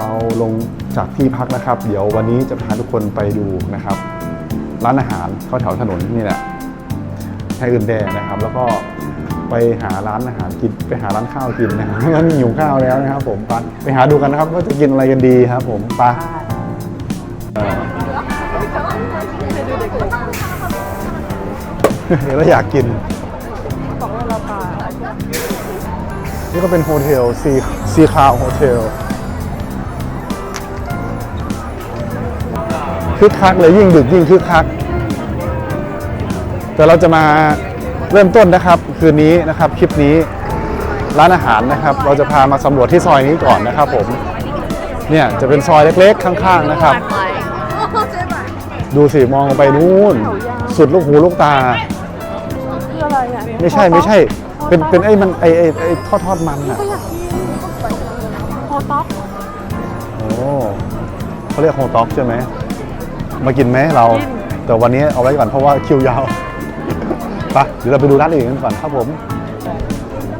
เราลงจากที่พักนะครับ เดี๋ยววันนี้จะพาทุกคนไปดูนะครับ ร้านอาหารเข้าแถวถนนนี่แหละไทยอื่นแดงนะครับ แล้วก็ไปหาร้านอาหารกินไปหาร้านข้าวกินนะครับงั้นหิวข้าวแล้วนะครับ ผมไปไปหาดูกันนะครับว่าจะกินอะไรกันดีครับ ผมไปเดี๋ยวเราอยากกินบอกว่าเราพานี่ก็เป็นโฮเทลซีซีคาวโฮเทล คึกคักเลยยิ่งดึกยิ่งคึกคัก แต่เราจะมาเริ่มต้นนะครับ คืนนี้นะครับคลิปนี้ร้านอาหารนะครับ เราจะพามาสำรวจที่ซอยนี้ก่อนนะครับ ผมเนี่ยจะเป็นซอยเล็กๆ ข้างๆนะครับ ดูสิมองไปนู่น สุดลูกหูลูกตาคืออะไรอะไม่ใช่ไม่ใช่ เป็นเป็นไอ้มันไอ้ไอ้ไอ้ทอดทอดมันอะก็อยากกินโฮต็อกโอ้เขาเรียกโฮต็อกใช่ไหม มากินไหมเรากินแต่วันนี้เอาไว้ก่อนเพราะว่าคิวยาวไปเดี๋ยวเราไปดูร้านอื่นกันก่อนครับผม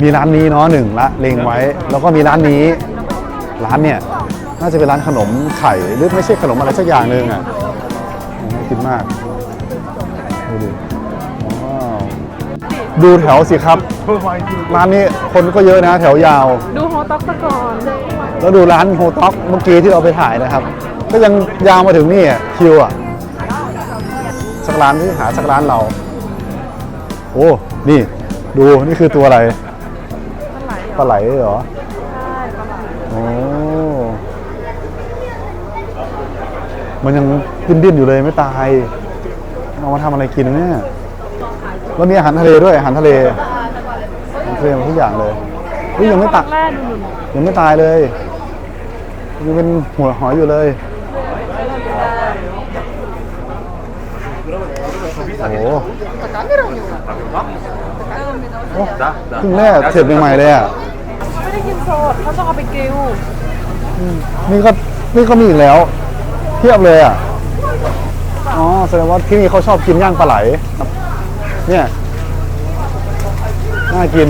มีร้านนี้เนาะหนึ่งละเลงไว้ แล้วก็มีร้านนี้ ร้านเนี่ยน่าจะเป็นร้านขนมไข่หรือไม่ใช่ขนมอะไรสักอย่างหนึ่งอะโอ้น่ากินมากดูดิว้าวดูแถวสิครับร้านนี้คนก็เยอะนะแถวยาว ดูโฮต็อกซะก่อนแล้วดูร้านโฮต็อกเมื่อกี้ที่เราไปถ่ายนะครับ ก็ยังยาวมาถึงนี่อะคิวอะสักร้านที่หาสักร้านเรา โอ้นี่ดูนี่คือตัวอะไรปลาไหลปลาไหลเหรอใช่ปลาไหลโอ้มันยังดิ้นดิ้นๆอยู่เลยไม่ตายเอามาทำอะไรกินเนี่ยแล้วมีอาหารทะเลด้วยอาหารทะเลอาหารทะเลหมดทุกอย่างเลยเฮ้ยยังไม่ตายแร่ดูหนุนยังไม่ตายเลยยังเป็นหัวหอยอยู่เลย โอ้โห โอ้เพิ่งแรกเสร็จใหม่ๆเลยอะ ไม่ได้กินสดเขาต้องเอาไปกริลนี่ก็นี่ก็มีอีกแล้ว เทียบเลยอะ อ๋อแสดงว่าที่นี่เขาชอบกินย่างปลาไหลเนี่ยน่ากิน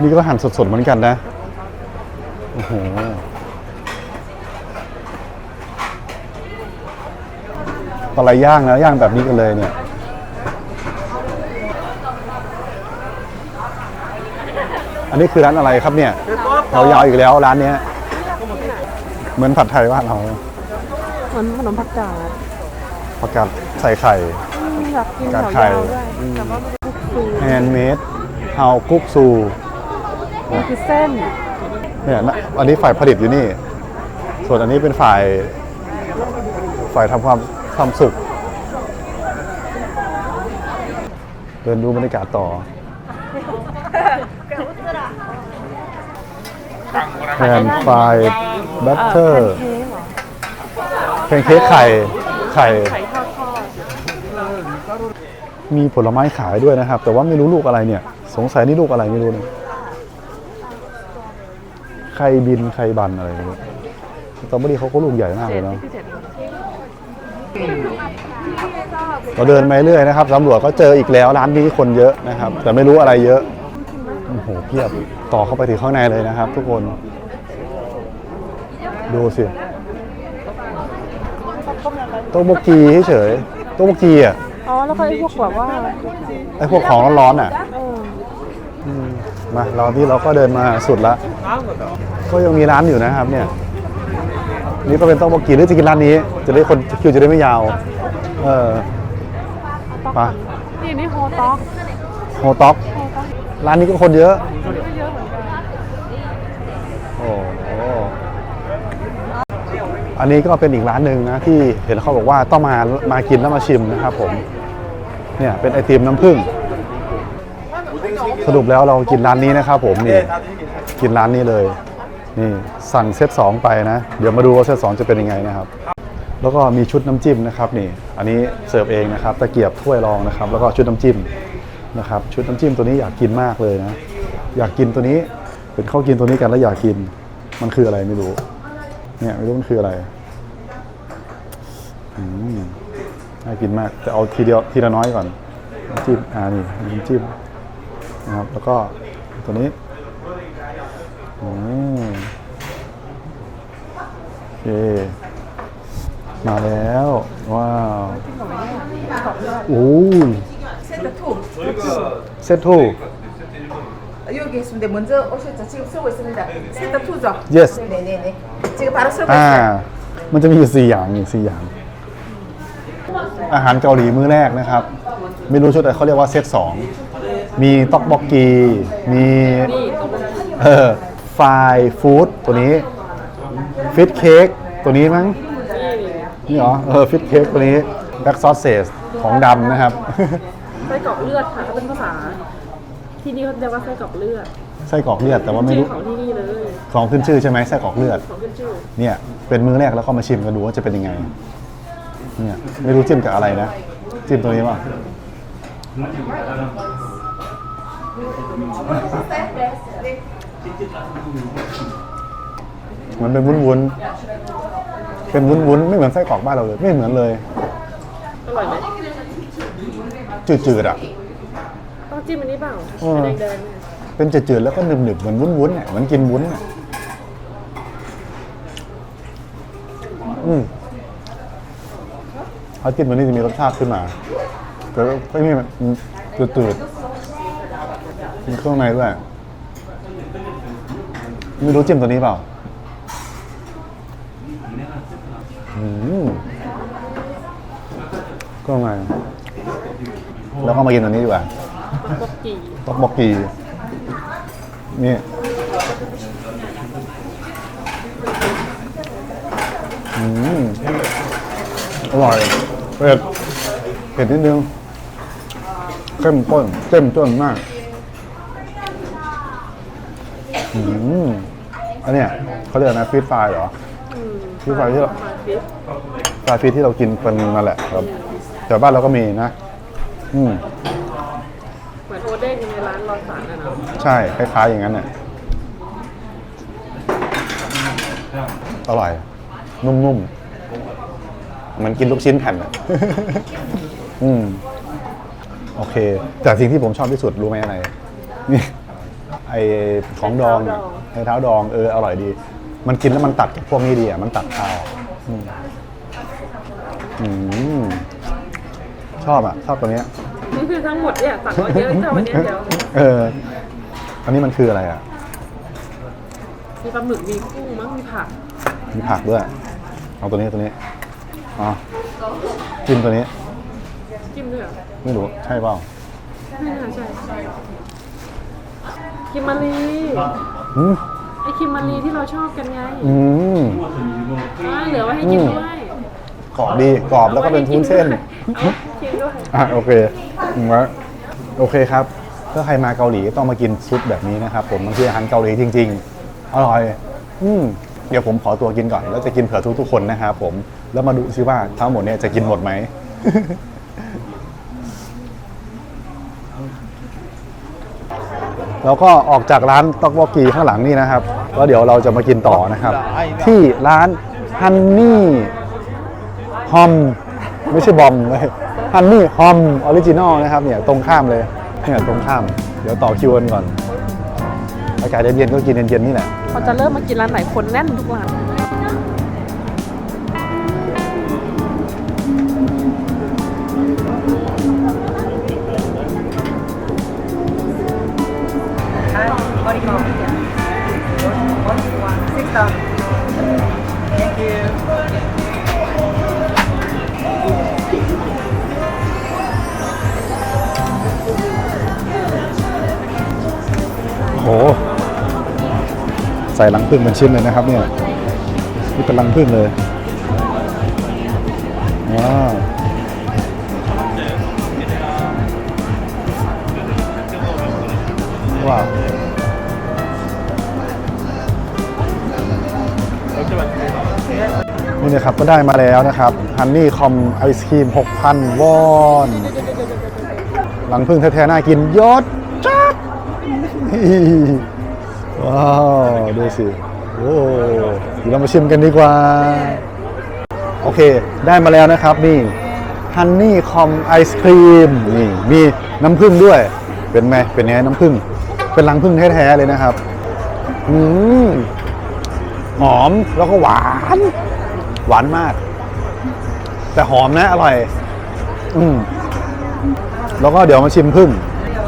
นี่ก็หั่นสดๆเหมือนกันนะ โอ้โห ปลาไหลย่างนะย่างแบบนี้กันเลยเนี่ยอันนี้คือร้านอะไรครับเนี่ยเรายาวอีกแล้วร้านเนี้ยเหมือนผัดไทยบ้านเราเหมือนขนมผักกาดผักกาดใส่ไข่อืมอยากกินกาดแถวไข่ยาวด้วยแต่ว่ามันคุกซูแฮนด์เมดเฮากุ๊กซูมันคือเส้นเนี่ยนะอันนี้ฝ่ายผลิตอยู่นี่ ส่วนอันนี้เป็นฝ่ายฝ่ายทำความ ความสุข เดินดูบรรยากาศต่อแฮนด์ฟรายบัตเตอเอ่อร์แพนเค้กเหรอแพนเค้กไข่ไข่ไข่ทอดทอดมีผลไม้ขายด้วยนะครับ แต่ว่าไม่รู้ลูกอะไรเนี่ย สงสัยนี่ลูกอะไรไม่รู้เนี่ยไข่บินไข่บันอะไรไม่รู้สตรอเบอรี่เขาก็ลูกใหญ่มากเลยเนาะพิ เศษเราเดินไปเรื่อยนะครับตำรวจก็เจออีกแล้วร้านนี้คนเยอะนะครับ แต่ไม่รู้อะไรเยอะโอ้โหเพียบต่อเข้าไปถึงข้างในเลยนะครับ ทุกคน ดูสิโต๊ะโบกีเฉยๆโต๊ะโบกีอะอ๋อแล้วก็ไอ้พวกแบบว่าไอพวกของร้อนๆอะเอออืมมาเราที่เราก็เดินมาสุดละก็ยังมีร้านอยู่นะครับเนี่ย นี่ก็เป็นโต๊ะโบกีหรือจะกินร้านนี้ จะได้คนคิวจะได้ไม่ยาว เออไปนี่นี่โฮต็อกโฮต็อกโฮต็อกร้านนี้ก็คนเยอะก็เยอะเหมือนกันโอ้โหอันนี้ก็เป็นอีกร้านหนึ่งนะที่เห็นเขาบอกว่าต้องมามากินแล้วมาชิมนะครับผม เนี่ยเป็นไอติมน้ำผึ้งสรุปแล้วเรากินร้านนี้นะครับผมนี่กินร้านนี้เลย นี่สั่งเซตสองไปนะ เดี๋ยวมาดูว่าเซตสองจะเป็นยังไงนะครับ แล้วก็มีชุดน้ำจิ้มนะครับนี่ อันนี้เสิร์ฟเองนะครับตะเกียบถ้วยรองนะครับ แล้วก็ชุดน้ำจิ้มนะครับ ชุดน้ำจิ้มตัวนี้อยากกินมากเลยนะ อยากกินตัวนี้เป็นข้าวกินตัวนี้กันแล้วอยากกินมันคืออะไรไม่รู้ เนี่ยไม่รู้มันคืออะไรอืมน่ากินมากแต่เอาทีเดียวทีละน้อยก่อนน้ำจิ้มอ่านี่น้ำจิ้มนะครับ แล้วก็ตัวนี้อืม เค มาแล้ว ว้าวโอ้ย 세트 เซตทู 2 여기 있습니다. 먼저 오셨죠? 지금 쓰고 있습니다. 세트 2죠? Yes. 네네네. 지금 바로 쓰고 อ่า 있어요. มันจะมีอยู่สี่อย่างอยู่สี่อย่าง อาหารเกาหลีมื้อแรกนะครับ ไม่รู้ชุดอะไรเขาเรียกว่าเซตสองมีต็อกบอกกี มีเออฟรายฟู้ดตัวนี้ ฟิตเค้กตัวนี้มั้ง นี่เหรอ เออฟิตเค้กตัวนี้แบ็กซอสเซสของดำนะครับ ไส้กรอกเลือดค่ะถ้าเป็นภาษา ที่นี่เขาเรียกว่าไส้กรอกเลือดไส้กรอกเลือดแต่ว่าไม่ชื่อรู้ของที่นี่เลยของขึ้นชื่อใช่ไหมไส้กรอกเลือด ของขึ้นชื่อเนี่ยเป็นมื้อแรกแล้วก็มาชิมกันดูว่าจะเป็นยังไง เนี่ยไม่รู้จิ้มกับอะไรนะ จิ้มตัวนี้ป่ะ มันเป็นวุ้นๆเป็นวุ้นๆไม่เหมือนไส้กรอกบ้านเราเลย ไม่เหมือนเลยอร่อยไหมจืดๆอะต้องจิ้มอันนี้เปล่าเออแดงๆเนี่ยเป็นจืดๆแล้วก็หนึบๆเหมือนวุ้นๆเนี่ยเหมือนกินวุ้นเนี่ยอืมพอจิ้มตัวนี้จะมีรสชาติขึ้นมาแต่ว่าไม่มีมันจืดๆมีเครื่องในด้วยไม่รู้จิ้มตัวนี้เปล่า อืมเครื่องในแล้วก็มากินตัวนี้ดีกว่าต๊อกกีต๊อกบอกกีนี่อืมอร่อยเผ็ดเผ็ดนิดนึงเข้มข้นเจ้มจ้นมากอืมอันเนี้ยเขาเรียกนะฟิตไฟเหรอ อืมฟิตไฟที่เรามาฟิตปลาฟิตที่เรากินเป็นมาแหละครับแถวบ้านเราก็มีนะ อืมเหมือนโอเด้งในร้านรอสารนะเนาะใช่คล้ายๆอย่างนั้นเนี่ยอร่อย นุ่มๆเหมือนกินลูกชิ้นแผ่นอะอืม โอเค แต่สิ่งที่ผมชอบที่สุดรู้ไหมอะไร นี่ ไอของดองอะไอเท้าดองเอออร่อยดี มันกินแล้วมันตัดกับพวกนี้ดีอะ มันตัดข้าวอืมอืมชอบอะ ชอบตัวเนี้ย นี่คือทั้งหมดเนี่ยสั่งมาเยอะแต่วันนี้เดี๋ยวเออ อันนี้มันคืออะไรอะ มีปลาหมึกมีกุ้งมั้งมีผักมีผักด้วย เอาตัวนี้ตัวนี้อ๋อจิ้มตัวนี้ จิ้มด้วยเหรอไม่รู้ ใช่เปล่า ไม่น่าใช่คิมมารี อืมไอคิมมารีที่เราชอบกันไงอืมอ่าเหลือไว้ให้กินด้วยกรอบดีกรอบแล้วก็เป็นทุ้นเส้นกินด้วยอะโอเคอืมวะโอเคครับ ถ้าใครมาเกาหลีต้องมากินซุปแบบนี้นะครับผมมันคืออาหารเกาหลีจริง ๆ อร่อย อืมเดี๋ยวผมขอตัวกินก่อน แล้วจะกินเผื่อทุกๆคนนะครับผม แล้วมาดูซิว่าทั้งหมดเนี่ยจะกินหมดไหม แล้วก็ออกจากร้านตอกวอกกีข้างหลังนี่นะครับแล้วเดี๋ยวเราจะมากินต่อนะครับ ที่ร้านฮันนี่ฮอมไม่ใช่บอมเลยฮันนี่ฮอมออริจินอลนะครับเนี่ยตรงข้ามเลยเนี่ยตรงข้าม เดี๋ยวต่อคิวกันก่อน อากาศเย็นๆก็กินเย็นๆนี่แหละพอจะเริ่มมากินร้านไหนคนแน่นทุกร้าน รังผึ้งเป็นชิ้นเลยนะครับเนี่ยนี่เป็นรังผึ้งเลยว้าวว้าวนี่นะครับก็ได้มาแล้วนะครับฮันนี่คอมไอศครีม 6,000 วอนรังผึ้งแท้ๆน่ากินยอดจัด ว้าว ดูสิ โอ้เดี๋ยวเรามาชิมกันดีกว่า โอเค ได้มาแล้วนะครับนี่ฮันนี่คอมไอศครีมนี่มีน้ำผึ้งด้วย เป็นไหมเป็นไงน้ำผึ้งเป็นรังพึ่งแท้ๆเลยนะครับอืมหอมแล้วก็หวาน หวานมาก แต่หอมนะอร่อย อืมแล้วก็เดี๋ยวมาชิมพึ่ง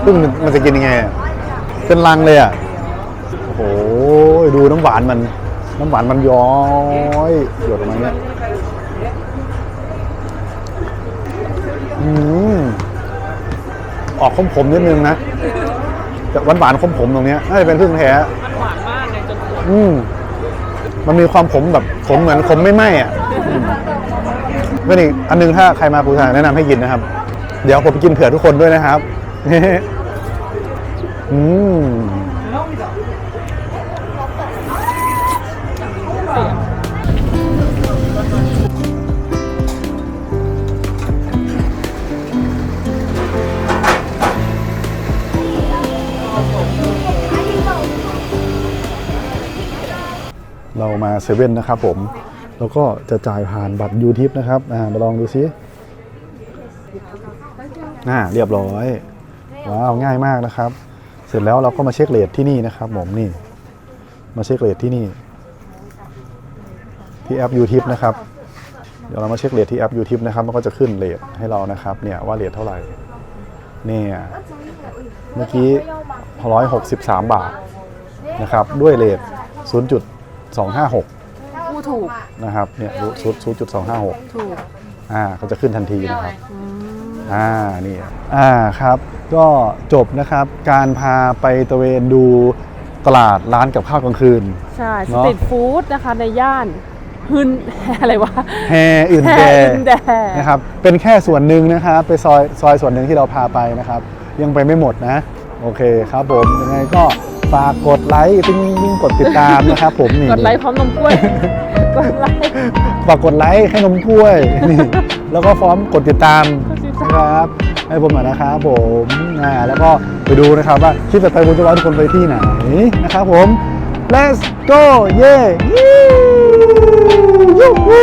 พึ่งมันจะกินยังไง เป็นรังเลยอะ ดูน้ำหวานมัน น้ำหวานมันย้อยหยดออกมาเนี่ยอืมออกขมๆนิดนึงนะแต่หวานหวานๆขมๆตรงเนี้ยน่าจะเป็นพึ่งแท้มันหวานมากเลยจนอืมมันมีความขมแบบขมเหมือนขมไม่ไหม้อะอืมเป็นอีกอันหนึงถ้าใครมาปูซานแนะนำให้กินนะครับ เดี๋ยวผมไปกินเผื่อทุกคนด้วยนะครับอืม มาเซเว่นนะครับผม แล้วก็จะจ่ายผ่านบัตรยูทิปนะครับอ่ามาลองดูซิอ่าเรียบร้อย ว้าว ง่ายมากนะครับ เสร็จแล้วเราก็มาเช็คเรทที่นี่นะครับผมนี่ มาเช็คเรทที่นี่ ที่แอป YouTube นะครับ เดี๋ยวเรามาเช็คเรทที่แอป YouTube นะครับ มันก็จะขึ้นเรทให้เรานะครับ เนี่ยว่าเรทเท่าไหร่ เนี่ยเมื่อกี้ 163 บาทนะครับ ด้วยเรท 0.256ผู้ถูก นะครับเนี่ย0.256ถูกอ่าก็จะขึ้นทันทีนะครับอ่านี่อ่าครับ ก็จบนะครับการพาไปตระเวนดูตลาดร้านกับข้าวกลางคืน ใช่ สเนอะ ตรีทฟู้ดนะคะ ในย่านฮึน อะไรวะแฮอื่นแฮแดอื่นแดนะครับเป็นแค่ส่วนหนึ่งนะครับไปซอยซอยส่วนหนึ่งที่เราพาไปนะครับ ยังไปไม่หมดนะ โอเคครับผมยังไงก็ ฝากกดไลค์ติ้งติ้งกดติดตามนะครับผมนี่กดไลค์พร้อมนมกล้วยกดไลค์ฝากกดไลค์ให้นมถ้วยนี่แล้วก็พร้อมกดติดตามกดติดตามนะครับให้ผมหน่อยนะครับผมอ่าแล้วก็ไปดูนะครับว่าคลิปต่อไปผมจะว่าทุกคนไปที่ไหนนะครับผม let's go เย้ยูฮู